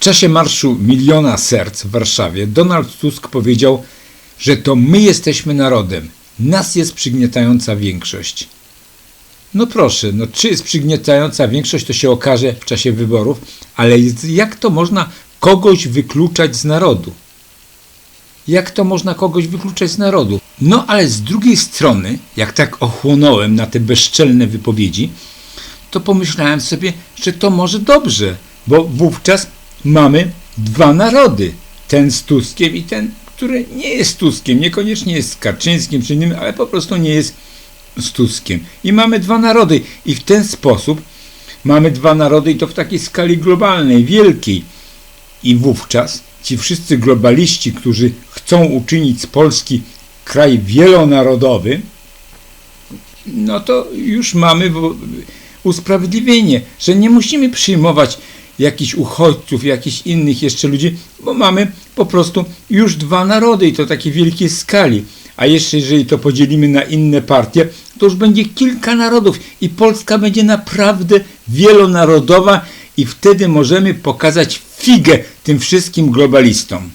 czasie Marszu Miliona Serc w Warszawie Donald Tusk powiedział, że to my jesteśmy narodem, nas jest przygniatająca większość. No proszę, no czy jest przygniatająca większość, to się okaże w czasie wyborów, ale jak to można kogoś wykluczać z narodu? Jak to można kogoś wykluczać z narodu? No ale z drugiej strony, jak tak ochłonąłem na te bezczelne wypowiedzi, to pomyślałem sobie, że to może dobrze, bo wówczas mamy dwa narody. Ten z Tuskiem i ten, który nie jest Tuskiem, niekoniecznie jest Kaczyńskim czy innym, ale po prostu nie jest z Tuskiem. I mamy dwa narody i w ten sposób mamy dwa narody i to w takiej skali globalnej, wielkiej. I wówczas ci wszyscy globaliści, którzy chcą uczynić z Polski kraj wielonarodowy, no to już mamy usprawiedliwienie, że nie musimy przyjmować jakichś uchodźców, jakichś innych jeszcze ludzi, bo mamy po prostu już dwa narody i to takiej wielkiej skali. A jeszcze jeżeli to podzielimy na inne partie, to już będzie kilka narodów i Polska będzie naprawdę wielonarodowa i wtedy możemy pokazać figę tym wszystkim globalistom.